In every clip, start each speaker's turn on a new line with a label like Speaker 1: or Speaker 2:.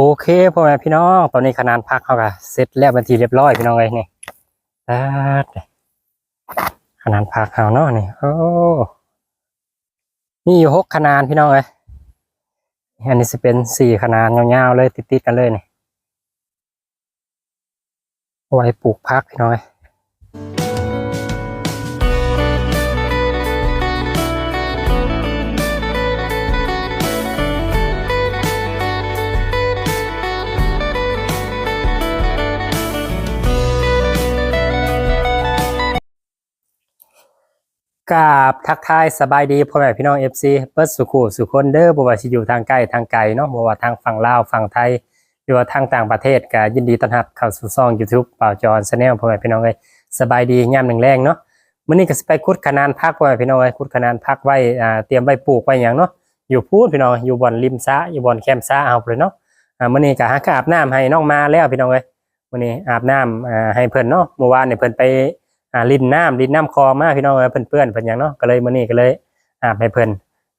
Speaker 1: โอเคพ่อแม่พี่น้องตอนนี้ขนานพักเขาก็เสร็จแล้วบันทีเรียบร้อยพี่น้องเลยนี่ตัดขนานพักเขาเนาะนี่โอ้มีอยู่หกขนานพี่น้องเลยอันนี้จะเป็นสี่ขนานยาวๆเลยติดๆกันเลยนี่เอาไว้ปลูกพักพี่น้องเลย กราบทักทายสบายดีพ่อแม่พี่น้องเอฟซีเปิดสุขุสุคนเด้อบ่ว่าสิอยู่ทางใกล้ทางไกลเนาะบ่ว่าทางฝั่งลาวฝั่งไทยหรือว่าทางต่างประเทศก็ยินดีต้อนรับเข้าสู่ช่อง YouTube เป่าจอนชาแนลพ่อแม่พี่น้องเอ้ยสบายดียามแรงๆเนาะมื้อนี้ก็สิไปขุดคะนานพักพ่อแม่พี่น้องเอ้ยขุดคะนานพักไว้อ่าเตรียมไว้ปลูกไว้หยังเนาะอยู่พูดพี่น้องอยู่บ่อนริมสะอยู่บ่อนแคมป์สะเอาไปเลยเนาะอ่ามื้อนี้ก็หาอาบน้ำให้น้องมาแล้วพี่น้องเอ้ยมื้อนี้อาบน้ำอ่าให้เพิ่นเนาะเมื่อวานเนี่ยเพิ่นไป อ่าลินน้ำลินน้ำคลองมาพี่น้องเอ้ยเพิ่นเปื้อนเพิ่นหยังเนาะก็เลยมื้อนี้ก็เลยอาบให้เพิ่น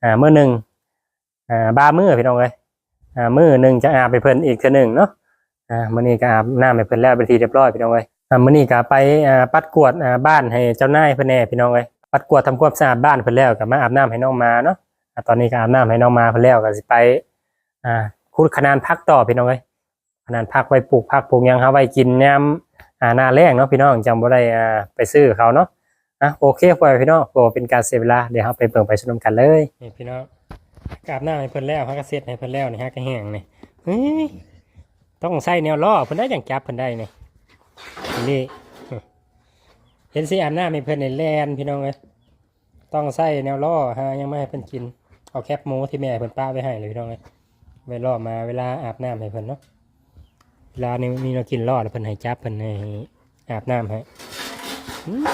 Speaker 1: อ่ามื้อหนึงอ่าบ่ามื้อพี่น้องเอ้ยอ่ามื้อหนึ่งจะอาบให้เพิ่นอีกเทื่อหนึ่งเนาะอ่ามื้อนี้ก็อาบน้ำให้เพิ่นแล้วเป็นทีเรียบร้อยพี่น้องเอ้ยอ่ามื้อนี้ก็ไปอ่าปัดกวาดอ่าบ้านให้เจ้านายเพิ่นแน่พี่น้องเอ้ยปัดกวาดทำความสะอาดบ้านเพิ่นแล้วก็มาอาบน้ำให้น้องมาเนาะตอนนี้ก็อาบน้ำให้น้องมาเพิ่นแล้วก็สิไปอ่าขุดคะนานพักต่อพี่น้องเอ้ยคะนานพักไว้ปลูกผักปลูกยังเฮาไว้กินยาม อ่าหน้าแล้งเนาะพี่น้องจำบ่ได้อ่าไปซื้อเขาเนาะอะโอเคพ่อพี่น้องบ่เป็นการเสียเวลาเดี๋ยวเฮาไปเบิ่งไปชมกันเลยนี่พี่น้องอาบหน้ำให้เพิ่นแล้วฮาก็เสร็จให้เพิ่นแล้วนี่ฮะก็แห้งนี่เฮ้ยต้องใส่แนวล่อเพิ่นได้อย่างจับเพิ่นได้นี่นี่เห็นสิอาบน้ำให้เพิ่นในแลนพี่น้องเอ้ยต้องใส่แนวล่อฮะยังไม่ให้เพิ่นกินเอาแคบหมูที่แม่เพิ่นป้าไว้ให้เลยพี่น้องเอ้ยไว้ล่อมาเวลาอาบน้ำให้เพิ่นเนาะ ลานี้มีเรากินล่อแล้วเพิ่นให้จับเพิ่นให้อาบน้ำให้อืม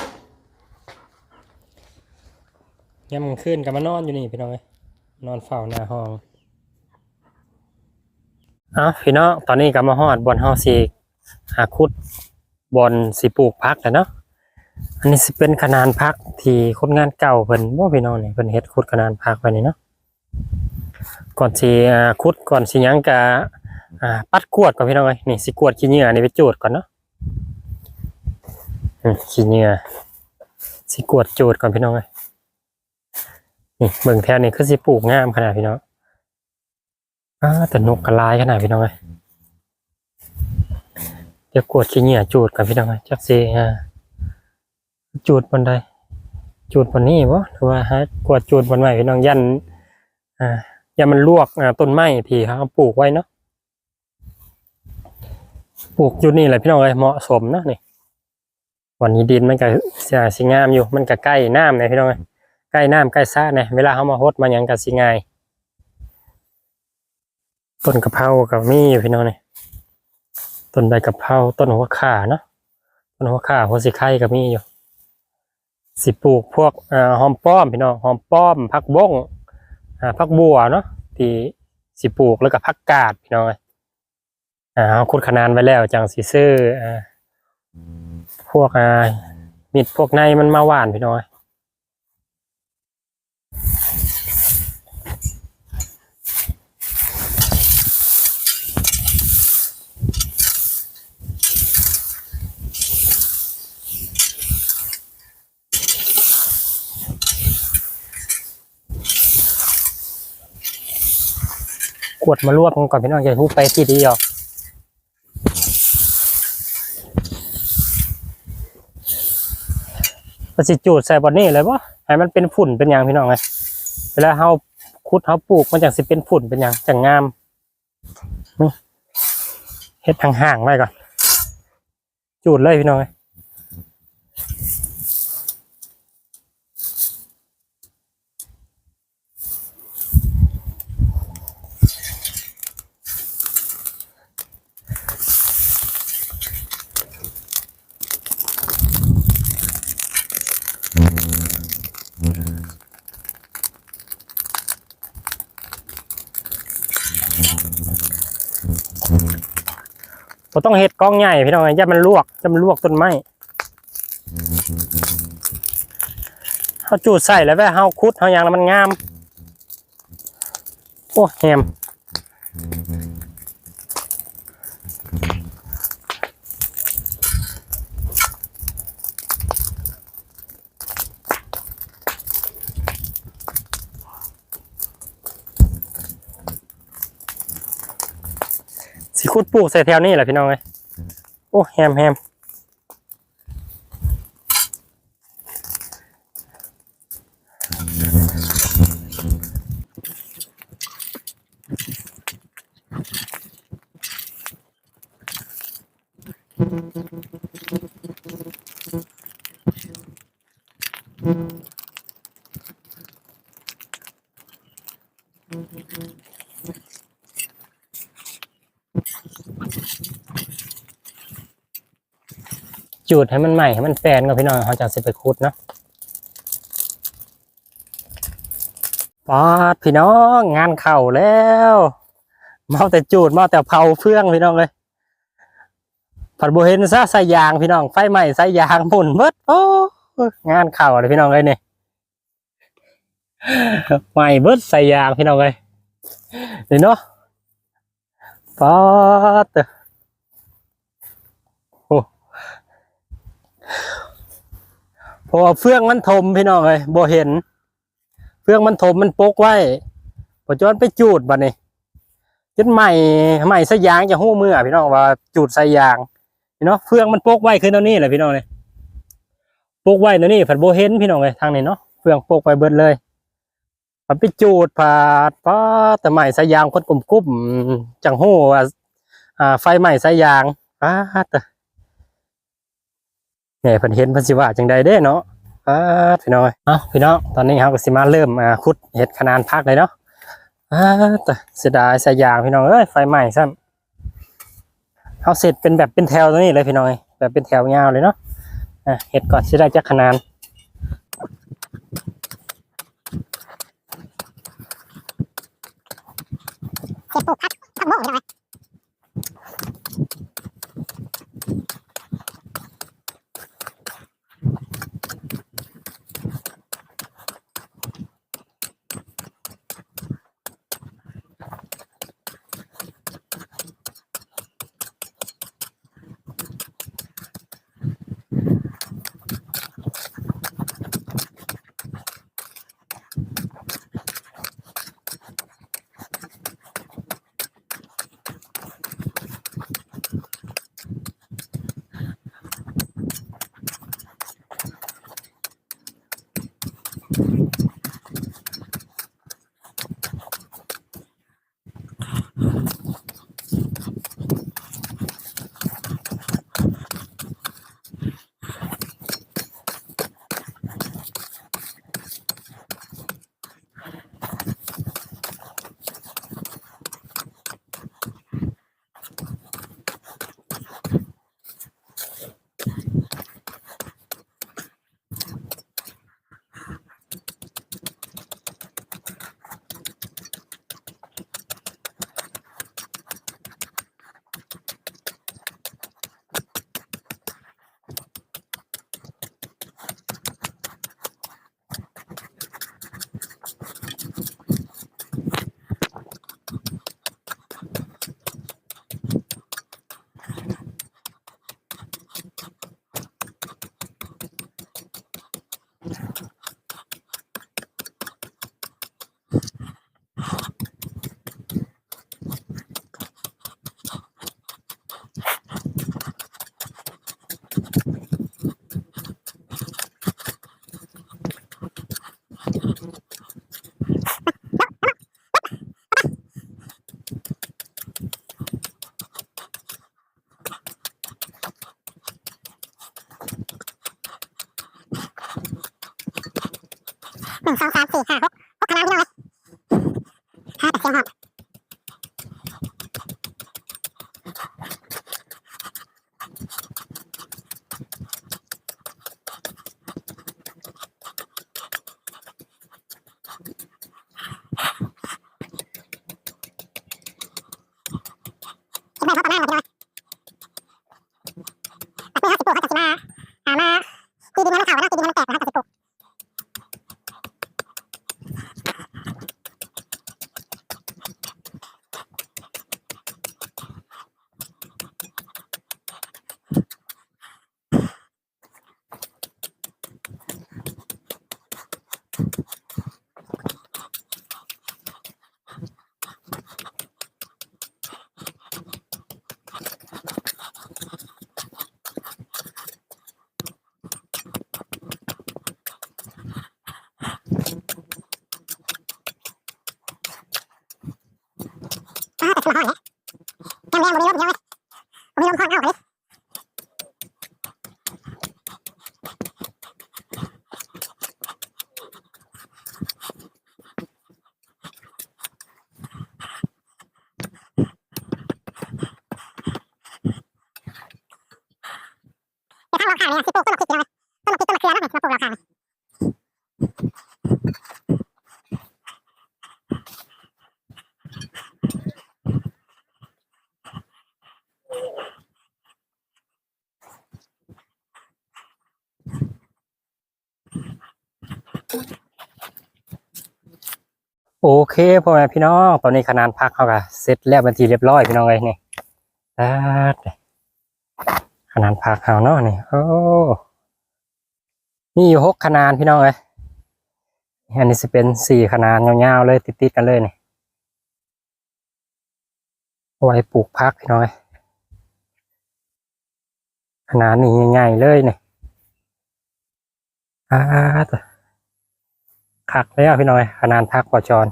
Speaker 1: ยามกลางคืนก็มานอนอยู่นี่พี่น้องเอ้ยนอนเฝ้าหน้าห้องเอ้าพี่น้องตอนนี้ก็มาฮอดบอนเฮาสิหาคุดบอนสิปลูกพักแล้วเนาะอันนี้สิเป็นขนานพักที่คนงานเก่าเพิ่นบ่พี่น้องนี่เพิ่นเฮ็ดคุดขนานพักไว้นี่เนาะก่อนสิคุดก่อนสิหยังก็ อ่า ปัดกวดก่อนพี่น้องเอ้ยนี่สิกวดขี้เหงื่อนี่ไปจูดก่อนเนาะขี้เหงื่อสิกวดจูดก่อนพี่น้องเอ้ยนี่เบิ่งแถวนี้คือสิปลูกงามขนาดพี่น้องอ่าแต่นกกระลายขนาดพี่น้องเลยเดี๋ยวกวดขี้เหงื่อจูดกันพี่น้องเลยจักซีอ่าจูดบนใดจูดบนนี้บ่หรือว่าฮะกวดจูดบนใหม่พี่น้องยันอ่ายันมันลวกอ่าต้นไม้ที่เขาปลูกไว้เนาะ ปลูกอยู่นี่แหละพี่น้องเลยเหมาะสมเนาะนี่ วันนี้ดินมันก็สิสิงามอยู่ มันก็ใกล้น้ำเลยพี่น้องเลยใกล้น้ำใกล้สระเนี่ยเวลาเขามาฮดมาหยังก็สิง่ายต้นกะเพรากับมีอยู่พี่น้องนี่ต้นใบกะเพราต้นหัวข่าเนาะต้นหัวข่าหัวสีไข่กับมีอยู่ สิปลูกพวกอ่าหอมป้อมพี่น้องหอมป้อมผักบงอ่าผักบัวเนาะที่สิปลูกแล้วก็ผักกาดพี่น้องเอ้ย อ่าเอาขุดขนานไว้แล้วจังสีซื้ออ่าพวกอ่ามิดพวกในมันมาหวานพี่น้อยกวดมารวบกันก่อนพี่น้องอย่าทุบไปทีเดียวป ระสิจูดใส่บอนนี่เลยปะให้มันเป็นฝุ่นเป็นอย่างพี่น้องไงเวลาเฮาคุดเฮาปลูกมันจังสิเป็นฝุ่นเป็นอย่างจังงามเฮ็ดห่างๆไว้ก่อน จูดเลยพี่น้องไง เราต้องเห็ดกล้องใหญ่พี่น้องไงอย่ามันลวกจะมันลวกต้นไม้เขาจูดใส่แล้วแว่เฮาคุดเฮาอย่างแล้วมันงาม โอ้แฮม สิขุดปลูกใส่แถวนี้แหละพี่น้องเอ้ยโอ้แฮมแฮม จูดให้มันใหม่ให้มันแฟนกับพี่น้องเขาจะสิไปขุดเนาะปอดพี่น้องงานเข่าแล้วเมาแต่จูดเมาแต่เผาเฟื่องพี่น้องเลยผัดโบเห็นซะใส่ยางพี่น้องไฟใหม่ใส่ยางหมุนเบิดโอ้งานเข่าเลยพี่น้องเลยเนี่ยใหม่เบิดใส่ยางพี่น้องเลยนี่เนาะปอด เพ ราะว่าเฟืองมันถมพี่น้องเลยบ่เห็น เฟืองมันถมมันปกไว้พอจอนไปจูดบัดนี้จนใหม่ใหม่สยางจะหู้มือพี่น้องว่าจูดใส่ยางพี่น้องเฟืองมันปกไว้คือตอนนี้แหละพี่น้องเลยปกไว้ตอนนี้ผัดบ่เห็นพี่น้องเลยทางนี้เนาะเฟืองปกไว้เบิดเลยผัดไปจูดผัดพาแต่ใหม่สายางคนกลุ่มๆจังหู้ว่าอ่าไฟใหม่สายางป้าแต่ แหน่เพิ่นเห็นเพิ่นสิว่าจังใดเด้เนาะอ่าพี่น้อยเอ้าพี่น้องตอนนี้เฮาก็สิมาเริ่มอ่าขุดเห็ดขนานพักเลยเนาะอ่าแต่เสียดายสายยางพี่น้องเอ้ยไฟไหม้ซ้ำเฮาเสร็จเป็นแบบเป็นแถวตรงนี้เลยพี่น้อยแบบเป็นแถวยาวเลยเนาะอะเห็ดก่อนสิได้จักขนานหนึ่ งสองสามสี่ห้าหกหกขนาดพี่น้อยห้าแต่เสียงหอบคิดได้เพราะประมาณหมดพี่น้อยแต่เพื่อเขาสิปลูกเขาจะสิมาอ่ามาตีดินให้มันเข้ากันเนาะตีดินให้มันแตกแล้วเขาจะสิปลูก เผ
Speaker 2: มมีลมพอดเอาเลยแต่ข้างหลังข่าวเนี่ยสิปลูกต้นมะพริกเลย ต้นมะพริกต้นมะเนี่ยมาปลูกราคาเนี่ย
Speaker 1: โอเคพ่อแม่พี่น้อง ตอนนี้ขนาดพักเขาก็เสร็จแล้วบันทีเรียบร้อยพี่น้องเลยนี่ตัดขนาดพักเขาเนาะนี่โอ้ มีอยู่หกขนาดพี่น้องเลยอันนี้จะเป็นสี่ขนาดยาวๆเลยติดๆกันเลยนี่ไว้ปลูกพักพี่น้องเลยขนาดนี้ง่ายๆเลยนี่อาตัวคักแล้วพี่น้อยขนาดพักปอจร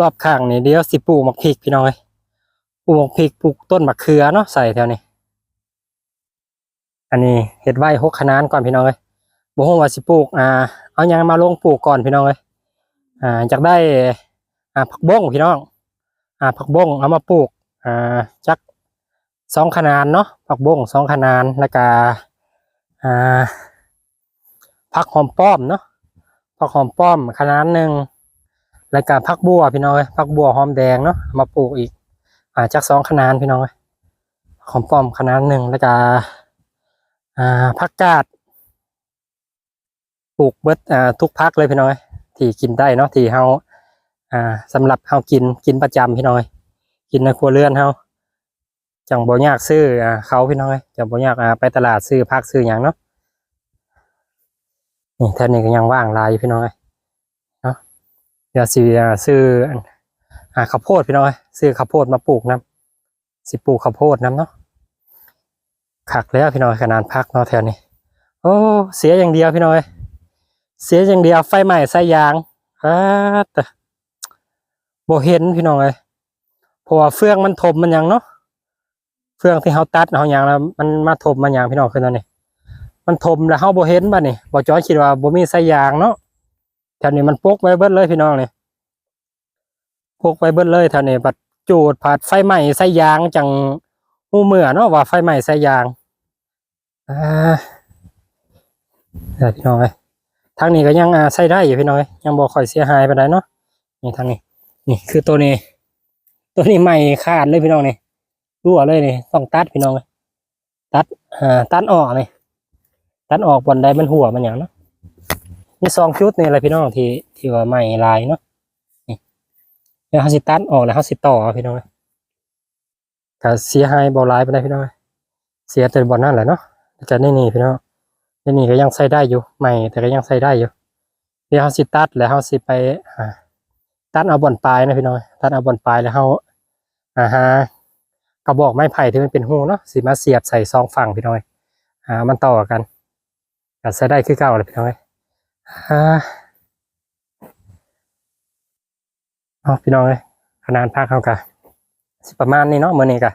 Speaker 1: รอบๆข้างนี่เดี๋ยวสิปลูกมะพริกพี่น้อยปลูกมะพริกปลูกต้นมะเขือเนาะใส่แถวนี้ อันนี้เห็ดไว้หกขนาดก่อนพี่น้องเลยบ่ฮู้ว่าสิปลูกอ่าเอายังมาลงปลูกก่อนพี่น้องเลยอ่าจากได้อ่าผักบ้งพี่น้องอ่าผักบ้งเอามาปลูกอ่าจักสองขนาดเนาะผักบ้งสองขนาดแล้วก็อ่าผักหอมป้อมเนาะผักหอมป้อมขนาดหนึ่งแล้วก็ผักบัวพี่น้องเอ้ยผักบัวหอมแดงเนาะมาปลูกอีกอ่าจากสองขนาดพี่น้องเอ้ยหอมป้อมขนาดหนึ่งแล้วก็ อ่าผักกาดปลูกเบิดอ่าทุกพักเลยพี่น้อย ที่กินได้เนาะที่เฮาอ่าสำหรับเฮากินกินประจำพี่น้อย กินในครัวเรือนเฮาจังบ่ยากซื้ออ่าเขาพี่น้อยจังบ่ยากอ่าไปตลาดซื้อผักซื้อหยังเนาะนี่แท่นี้ก็ยังว่างลายอยู่พี่น้อยเนาะเดี๋ยวสิอ่าซื้ออ่าข้าวโพดพี่น้อยซื้อข้าวโพดมาปลูกนํสิปลูกข้าวโพดนํเนาะ ขักแล้วพี่น้องเอ้ยขนาดพักเนาะแถวนี้ โอ้เสียอย่างเดียวพี่น้องเอ้ยเสียอย่างเดียวไฟไหม้ใส่ยางอ่าแต่บ่เห็นพี่น้องเอ้ยเพราะว่าเฟืองมันถมมันยังเนาะเฟืองที่เขาตัดเขาอย่างแล้วมันมาถมมันยางพี่น้องขึ้นตอนนี้มันถมแล้วเขาบ่เห็นบ้านี่บ่จอยคิดว่าบ่มีใสายางเนาะแถวนี้มันปกไว้เบิดเลยพี่น้องนี่ปกไว้เบิดเลยแถวนี้บัดจูดผัดไฟไหม้สายยางจัง หูเมื่อเนาะว่าไฟไหม้สายางอ่าพี่น้องเอ้ยทางนี้ก็ยังใช้ได้อยู่พี่น้องเอ้ยยังบ่ค่อยเสียหายไปานใดเนาะนี่ทางนี้ นี่คือตัวนี้ ตัวนี้ใหม่ขาดเลยพี่น้องนี่รั่วเลยนี่ต้องตัดพี่น้องเลยตัดอ่าตัดออกนี่ตัดออกบนใดมันหัวมันอย่างเนาะมีซองชุดนี่อะไรพี่น้องที่ที่ว่าใหม่ลายเนาะนี่เดี๋ยวเขาสิตัดออกแล้วเขาสิต่อพี่น้องเลย ก็เสียหายบ่หลายไปได้พี่น้องเอ้ยเสียแต่บอลนั่นแหละเนาะแต่ก็นี่นี่พี่น้องนี่นี่ก็ยังใช้ได้อยู่ใหม่แต่ก็ยังใช้ได้อยู่เดี๋ยวเขาสิตัดแล้วเขาสิไปตัดเอาบอลปลายนะพี่น้องตัดเอาบอลปลายแล้วเขาอ่าฮะกระบอกไม้ไผ่ที่มันเป็นหูเนาะสีมาเสียบใส่ซองฝั่งพี่น้อยอ่า มันต่อกันก็ใช้ได้คือเก่าเลยพี่น้อยอ่าเอพี่น้องเลยขนาดพักเขากะสิ ประมาณนี้เนาะมื้อนี้กะ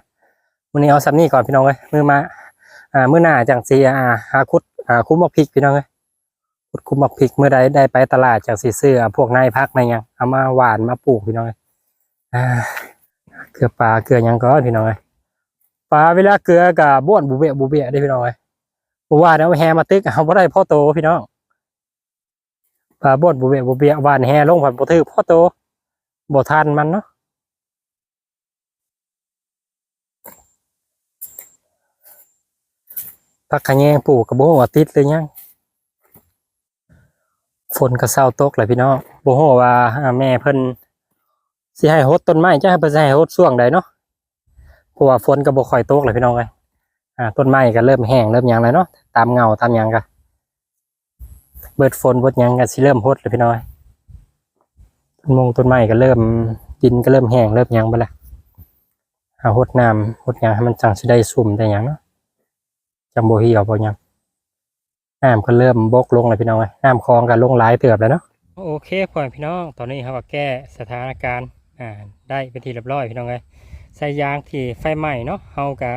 Speaker 1: มื้อนี้เอาซัมนี่ก่อนพี่น้องเลยมือมาอ่ามื้อหน้าจังสีอ่าหาคุดอ่าคุ้มบักพริกพี่น้องเลยคุดคุ้มบักพริกเมื่อใดได้ไปตลาดจากสีเสื้อพวกนายพักในยังเอามาหวานมาปลูกพี่น้องเลยอ่าเกลือปลาเกลือยังก็พี่น้องเอ้ยปลาเวลาเกลือกับบ้วนบูเบะบูเบะได้พี่น้องเอ้ยบ่ว่าเดี๋ยวแฮมาตึกเอาบ่ได้พ่อโตพี่น้องปลาบ้วนบูเบะบูเบะหวานแฮลงผันบ่ถือพ่อโตบ่ทันมันเนาะ ผักขะแยงปลูกกับบ่ฮู้ว่าติดหรือยังฝนก็เศร้าตกเลยพี่น้องโบ่ฮู้ว่าแม่เพิ่นสิให้ฮดต้นไม้จะให้เพิ่นให้ฮดช่วงใดเนาะเพราะว่าฝนก็บ่ค่อยตกเลยพี่น้องเอ้ยอ่าต้นไม้ก็เริ่มแห้งเริ่มยังแล้วเนาะตามเงาตามยังก็เบิดฝนเบิดยังก็สิเริ่มฮดเลยพี่น้องเอ้ยต้นมงต้นไม้ก็เริ่มดินก็เริ่มแห้งเริ่มยังไปล้วเอาฮดน้ำฮดยังให้มันจังสิได้ซุ่มได้ยังเนาะ จังบ่เหี่ยวบ่หยังน้ำก็เริ่มบกลงเลยพี่น้องเอ้น้ำคลองก็ลงหลายเติบแล้วเนาะโอเคพ่อพี่น้องตอนนี้เขาก็แก้สถานการณ์อ่าได้เป็นทีเรียบร้อยพี่น้องเลยใส่ยางที่ไฟไหม้เนาะเขาก็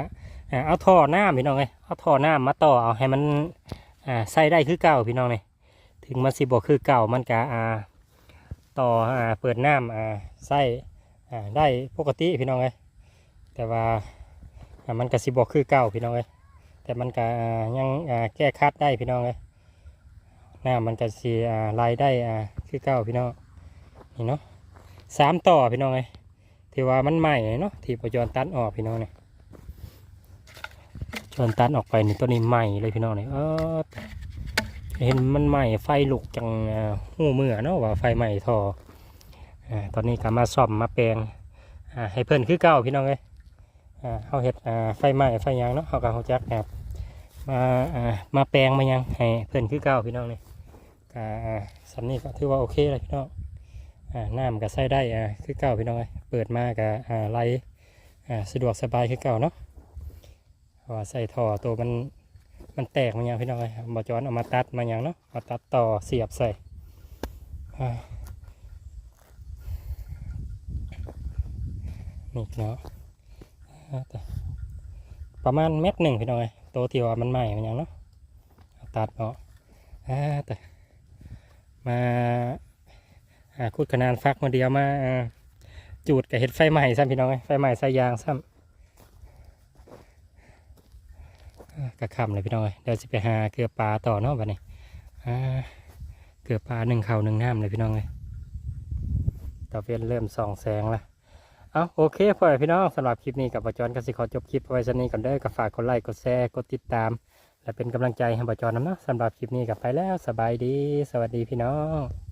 Speaker 1: อ่าเอาท่อน้ำพี่น้องเลยเอาท่อน้ำมาต่อเอาให้มันอ่าใส่ได้คือเก่าพี่น้องเลยถึงมันสิบอกคือเก่ามันก็อ่าต่ออ่าเปิดน้ำอ่าใส่อ่าได้ปกติพี่น้องเลยแต่ว่าอ่ามันก็สิบอกคือเก่าพี่น้องเลย แต่มันก็ยังแก้คัดได้พี่น้องเลยน้ำมันก็สีลายได้คือเก้าพี่น้องนี่เนาะสามต่อพี่น้องเลยที่ว่ามันใหม่เนาะที่ประจรตัดออกพี่น้องเนี่ยจรตัดออกไปนี่ตัวนี้ใหม่เลยพี่น้องเนี่ยเออเห็นมันใหม่ไฟลุกจังหูเมื่อเนาะว่าไฟใหม่ทออ่าตอนนี้ก็มาซ่อมมาแปลงให้เพิ่นคือเก้าพี่น้องเลย เขาเห็ดไฟไหม้ไฟยางเนาะเขาก็เขาจักครับมามาแปลงมายังให้เพิ่นคือเก้าพี่น้องเนี่ยอ่าอ่าสำนี้ก็ถือว่าโอเคเลยพี่น้องอ่าน้ำก็ใส่ได้คือเก่าพี่น้องเลยเปิดมาก็อ่าไหลสะดวกสบายคือเก่าเนาะว่าใส่ท่อตัวมันมันแตกมันยังพี่น้องเลยบอจอนเอามาตัดมาอย่างเนาะมาตัดต่อเสียบใส่นี่เนาะ ประมาณเม็ดหนึ่งพี่น้องเลยตัวที่ว่ามันใหม่มันยังเนาะตัดเนาะอ่าแต่มาหาคุดขนานฟักมาเดียวมาจูดกับเห็ดไฟใหม่ซ้ำพี่น้องไฟใหม่ใส่ยางซ้ำกระคำเลยพี่น้องเอ้ยเดี๋ยวจะไปหาเกลือปลาต่อเนาะบัดนี้เกลือปลาหนึ่งเข่าหนึ่งน้ำเลยพี่น้องเลยต่อเวียนเริ่มส่องแสงละ เอาโอเคพ่อแม่พี่น้องสำหรับคลิปนี้กับประจรกสิขอจบคลิปไว้สันนี้ก่อนเด้อก็ฝากกดไลค์กดแชร์กดติดตาม และเป็นกำลังใจให้ประจอน้ำเนาะสำหรับคลิปนี้กับไปแล้วสบายดี สวัสดีพี่น้อง